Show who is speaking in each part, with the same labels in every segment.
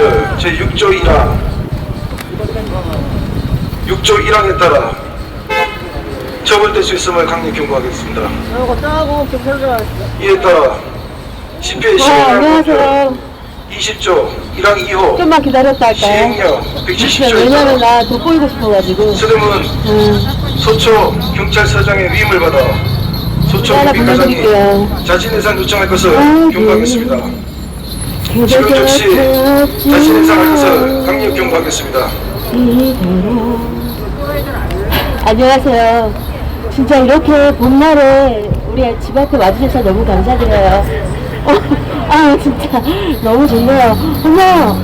Speaker 1: 국민들 제6조 1항 6조 1항에 따라 처벌될 수 있음을 강력 경고하겠습니다.
Speaker 2: 이거 짜고 경찰서
Speaker 1: 이에 따라 집회
Speaker 2: 어,
Speaker 1: 시행령
Speaker 2: 안녕하세요.
Speaker 1: 20조 1항 2호
Speaker 2: 좀만 기다렸다 할까요?
Speaker 1: 시행령 170조에
Speaker 2: 왜냐면
Speaker 1: 따라
Speaker 2: 나 돋보이고 싶어가지고.
Speaker 1: 서대문
Speaker 2: 응.
Speaker 1: 소초 경찰서장의 위임을 받아 소초
Speaker 2: 하나
Speaker 1: 국민과장이
Speaker 2: 보내드릴게요.
Speaker 1: 자진 해산 요청할 것을
Speaker 2: 아이고.
Speaker 1: 경고하겠습니다. 지금 즉시 자신 해산할 것을 강력 경고하겠습니다.
Speaker 2: 안녕하세요. 진짜 이렇게 봄날에 우리 집 앞에 와주셔서 너무 감사드려요. 어, 아 진짜 너무 좋네요. 어머,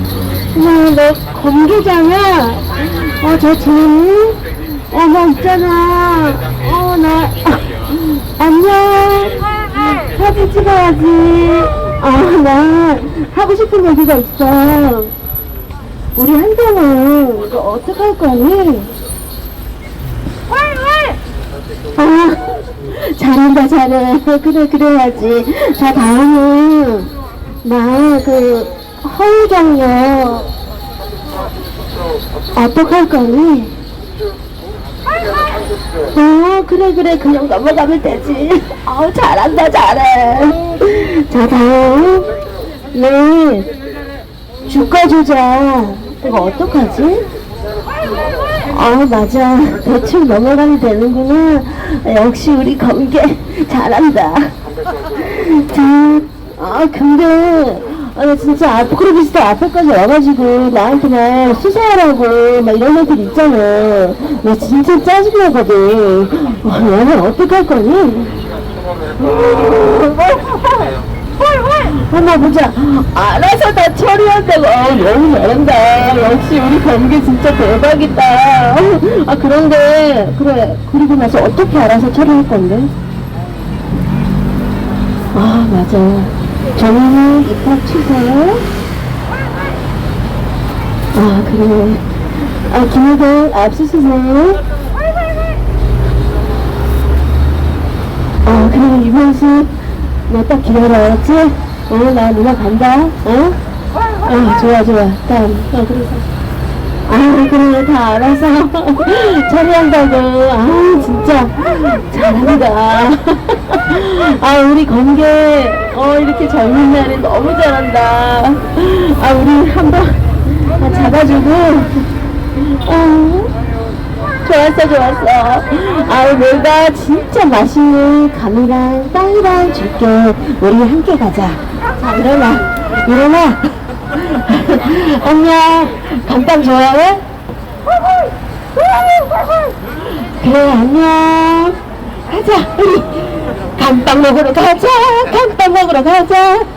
Speaker 2: 어머 너 검계장이야? 어저 지금 어머 있잖아. 어나 안녕. 사진 찍어야지. 아나 하고 싶은 얘기가 있어. 우리 한동안 이거 어떡할 거니? 아, 잘한다, 잘해. 그래, 그래야지. 자, 다음은, 나, 그, 허우정요. 어떡할 거니? 어, 그래, 그래. 그냥 넘어가면 되지. 어우, 잘한다, 잘해. 자, 다음. 네. 주가 조작. 이거 어떡하지? 아 맞아 대충 넘어가면 되는구나 역시 우리 검게 잘한다 자 아 근데 아, 나 진짜 아포크로비스트 앞에까지 와가지고 나한테 막 수사하라고 막 이런 애들 있잖아 나 진짜 짜증나거든 와 너는 어떡할 거니? 보자. 알아서 다 처리한다고. 어, 너무 잘한다. 역시 우리 검게 진짜 대박이다. 아, 그런데, 그래. 그리고 나서 어떻게 알아서 처리할 건데? 아, 맞아. 정인이 입학 취소. 아, 그래. 아, 김희들 앞서주세요. 어, 그래, 유명수. 너딱 기다려, 알았지? 어, 나 누나 간다. 어? 어, 좋아, 좋아. 다음. 어, 그래서. 아, 그래, 다 알아서. 처리한다고. 아, 진짜. 잘한다. 아, 우리 검게, 어, 이렇게 젊은 날에 너무 잘한다. 아, 우리 한 번, 아, 잡아주고. 어. 좋았어 좋았어 아우 내가 진짜 맛있는 감이랑 빵이랑 줄게 우리 함께 가자 자 일어나. 일어나. 안녕 감빵 좋아해? 그래 안녕. 가자 우리. 감빵 먹으러 가자. 감빵 먹으러 가자